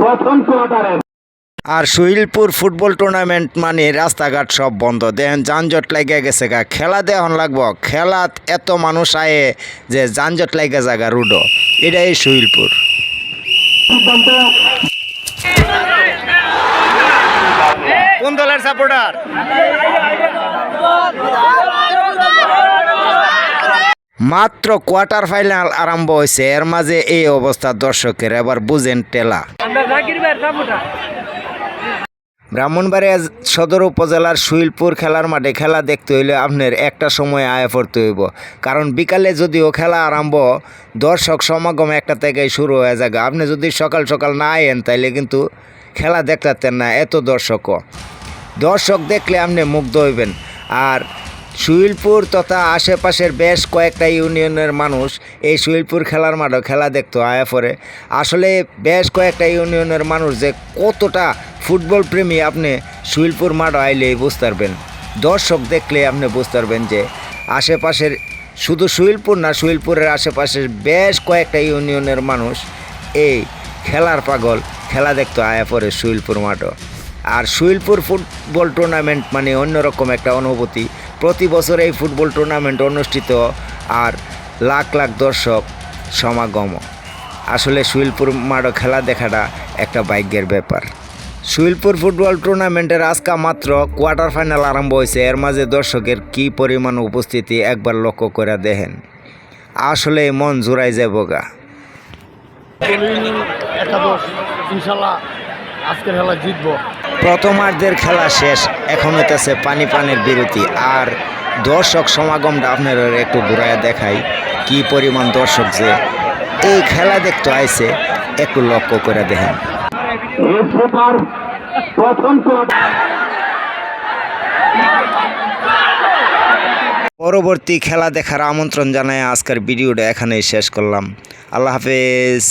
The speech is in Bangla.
প্রথম কোয়ার্টারে আর সুইলপুর ফুটবল টুর্নামেন্ট মানে রাস্তাঘাট সব বন্ধ। দেখেন যানজট লেগে গেছে গা। খেলা দেহন লাগবো। খেলাত এত মানুষ আয়ে যে যানজট লেগে জায়গা রুডো। এটাই সুইলপুর কোন দলের সাপোর্টার? মাত্র কোয়ার্টার ফাইনাল আরম্ভ হয়েছে। এর মাঝে এই অবস্থা দর্শকের এবার বুঝেন টেলা। ব্রাহ্মণবাড়িয়া সদর উপজেলার সুইলপুর খেলার মাঠে খেলা দেখতে হইলে আপনার একটা সময় আয় পড়তে হইব। কারণ বিকালে যদিও খেলা আরম্ভ দর্শক সমাগম একটা থেকেই শুরু হয়ে যাবে। আপনি যদি সকাল সকাল না আয়েন তাইলে কিন্তু খেলা দেখতেন না এত দর্শকও। দর্শক দেখলে আপনি মুগ্ধ হইবেন। আর সুইলপুর তথা আশেপাশের বেশ কয়েকটা ইউনিয়নের মানুষ এই সুইলপুর খেলার মাঠে খেলা দেখতো আয়া পরে আসলে বেশ কয়েকটা ইউনিয়নের মানুষ যে কতটা ফুটবল প্রেমী আপনি সুইলপুর মাঠ আইলেই বুঝতে পারবেন। দর্শক দেখলে আপনি বুঝতে পারবেন যে আশেপাশের শুধু সুইলপুর না, সুইলপুরের আশেপাশের বেশ কয়েকটা ইউনিয়নের মানুষ এই খেলার পাগল খেলা দেখতো আয়া পরে সুইলপুর মাঠও আর সুইলপুর ফুটবল টুর্নামেন্ট মানে অন্যরকম একটা অনুভূতি। প্রতি বছর এই ফুটবল টুর্নামেন্ট অনুষ্ঠিত আর লাখ লাখ দর্শক সমাগম। আসলে সুইলপুর মাঠও খেলা দেখাটা একটা ভাগ্যের ব্যাপার। সুইলপুর ফুটবল টুর্নামেন্টের আজকা মাত্র কোয়ার্টার ফাইনাল আরম্ভ হয়েছে। এর মাঝে দর্শকের কী পরিমাণ উপস্থিতি একবার লক্ষ্য করে দেখেন। আসলে মন জোড়াই যাব গা দলিল একাদশ। ইনশাল্লাহ আজকের খেলা জিতবো। প্রথমার্ধের খেলা শেষ। এখন হইতেছে পানি পানের বিরতি। আর দর্শক সমাগমটা আপনারা একটু ঘুরায় দেখাই কি পরিমাণ দর্শক যে এই খেলা দেখতে আইছে একটু লক্ষ্য করে দেখেন। পরবর্তী খেলা দেখার আমন্ত্রণ জানায় আজকের ভিডিওটা এখানেই শেষ করলাম। আল্লাহ হাফেজ।